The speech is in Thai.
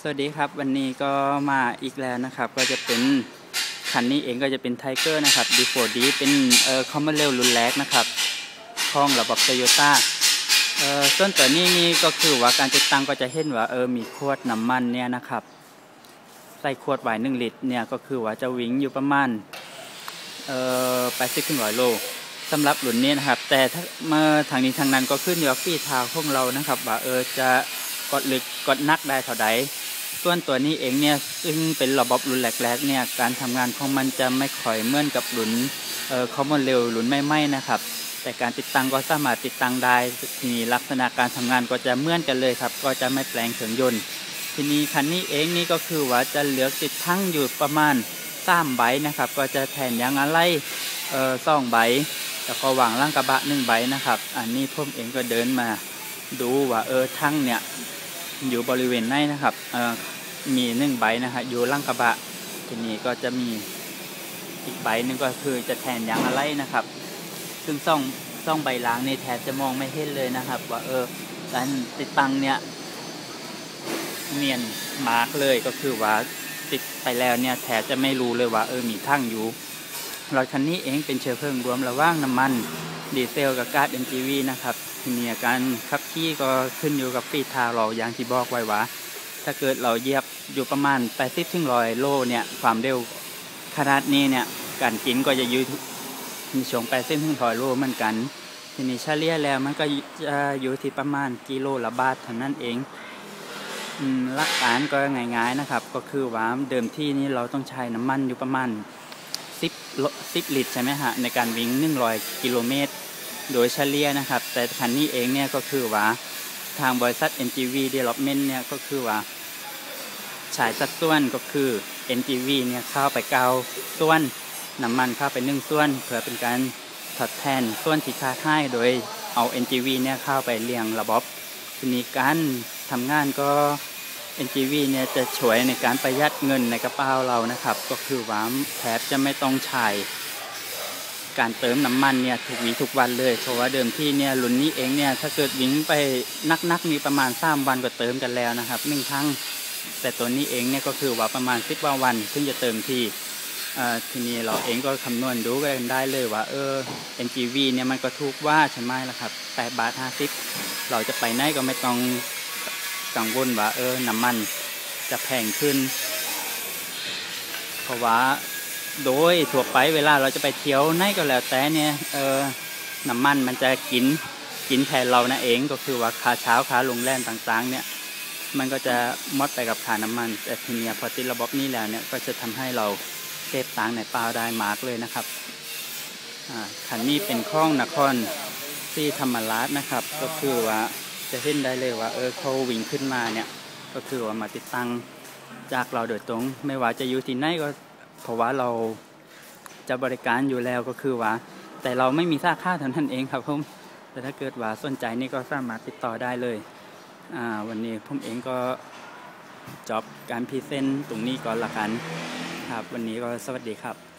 สวัสดีครับวันนี้ก็มาอีกแล้วนะครับ ก็จะเป็นคันนี้เองก็จะเป็นไทเกอร์นะครับดีโฟดีเป็นเอ่อคอมมอนเรลรุ่นแรกนะครับของระบบโตโยต้าเอ่อส่วนตัวนี้นี่ก็คือว่าการติดตั้งก็จะเห็นว่าเออมีขวดน้ำมันเนี่ยนะครับ ใส่ขวดไวน์หนึ่งลิตรเนี่ยก็คือว่าจะวิ่งอยู่ประมาณเอ่อแปดสิบถึงร้อยโลสำหรับรุ่นนี้นะครับ แต่ถ้าเมื่อทางนี้ทางนั้นก็ขึ้นอยู่กับฝีเท้าของเรานะครับ ว่าเออจะกดลึกกดนักได้เท่าใด ส่วนตัวนี้เองเนี่ยซึ่งเป็นระบบรุ่นแรกๆเนี่ยการทำงานของมันจะไม่ค่อยเหมือนกับรุ่นเอ่อคอมมอนเร็วรุ่นไม่ไม่นะครับแต่การติดตั้งก็สามารถติดตั้งได้ทีนี้ลักษณะการทำงานก็จะเหมือนกันเลยครับ ก็จะไม่แปลงเครื่องยนต์ ทีนี้คันนี้เองนี่ก็คือว่าจะเหลือติดทั้งอยู่ประมาณสามใบนะครับ ก็จะแทนยางอะไรเอ่อสองใบแล้วก็วางล่างกระบะหนึ่งใบนะครับ อันนี้ผมเองก็เดินมาดูว่าเออทั้งเนี่ย อยู่บริเวณไหนนะครับมีหนึ่งใบนะฮะอยู่ล่างกระบะทีนี้ก็จะมีอีกใบหนึ่งก็คือจะแทนยางอะไรนะครับ ซึ่งซ่องซ่องใบล้างในแทบจะมองไม่เห็นเลยนะครับ ว่าเออการติดตั้งเนี่ยเนียนมาร์กเลยก็คือว่าติดไปแล้วเนี่ยแทบจะไม่รู้เลยว่า เออมีทั้งอยู่ รถคันนี้เองเป็นเชื้อเพลิงรวมระหว่างน้ำมัน ดีเซลกับก๊าซ NGV นะครับทีนี้การขับขี่ก็ขึ้นอยู่กับฟีทาเราอย่างที่บอกไว้ว่า ถ้าเกิดเราเหยียบอยู่ประมาณ 80ถึง100 โลเนี่ยความเร็วขนาดนี้เนี่ยการกินก็จะอยู่มีช่วง80ถึง100 โลเหมือนกัน ทีนี้เฉลี่ยแล้วมันก็จะอยู่ที่ประมาณกิโลละบาทเท่านั้นเองหลักการก็ง่ายๆนะครับ ก็คือว่าเดิมที่นี้เราต้องใช้น้ำมันอยู่ประมาณ 10โล10ลิตรใช่ไหมฮะในการวิ่ง100กิโลเมตร โดยเฉลี่ยนะครับ แต่คันนี้เองเนี่ยก็คือว่าทางบริษัท NGV Development เนี่ยก็คือว่าใช้สัดส่วนก็คือ NGV เนี่ยเข้าไปเกาส่วนน้ำมันเข้าไปหนึ่งส่วน เพื่อเป็นการทดแทนส่วนที่ขาดหายโดยเอา NGV เนี่ยเข้าไปเลี้ยงระบบทีนี้การทำงานก็ NGV เนี่ยจะช่วยในการประหยัดเงินในกระเป๋าเรานะครับ ก็คือว่าแทบจะไม่ต้องใช้การเติมน้ำมันเนี่ยทุกวีทุกวันเลยเพราะว่าเดิมที่เนี่ยรุ่นนี้เองเนี่ยถ้าเกิดวิ่งไปนักๆมีประมาณ3วันก็เติมกันแล้วนะครับหนึ่งครั้งแต่ตัวนี้เองเนี่ยก็คือว่าประมาณ10กว่าวันซึ่งจะเติมที่อ่าทีนี้เราเองก็คำนวณดูกันได้เลยว่าเออ NGV เนี่ยมันก็ถูกว่าใช่ไหมล่ะครับ8บาท50เราจะไปไหนก็ไม่ต้อง กังวลว่าเออน้ำมันจะแพงขึ้น เพราะว่าโดยทั่วไปเวลาเราจะไปเที่ยวไหนก็แล้วแต่เนี่ยเออน้ำมันมันจะกินกินแทนเรานะเองก็คือว่าค่าเช้าค่าโรงแรมต่างๆ เนี่ย มันก็จะมดไปกับค่าน้ำมันแต่ทีเนี้ยพอติดระบบนี้แล้วเนี่ยก็จะทำให้เราเซฟตังในเปล่าได้มากเลยนะครับอ่าคันนี้เป็นข้องนครที่ธรรมราชนะครับ ก็คือว่า จะเห็นได้เลยว่าเออเขาวิ่งขึ้นมาเนี่ยก็คือว่ามาติดตั้งจากเราโดยตรง ไม่ว่าจะอยู่ที่ไหนก็เพราะว่าเราจะบริการอยู่แล้วก็คือว่า แต่เราไม่มีสาขาเท่านั้นเองครับผมแต่ถ้าเกิดว่าสนใจนี่ก็สามารถติดต่อได้เลยอ่าวันนี้ผมเองก็จบการพรีเซนต์ตรงนี้ก่อนละกันครับ วันนี้ก็สวัสดีครับ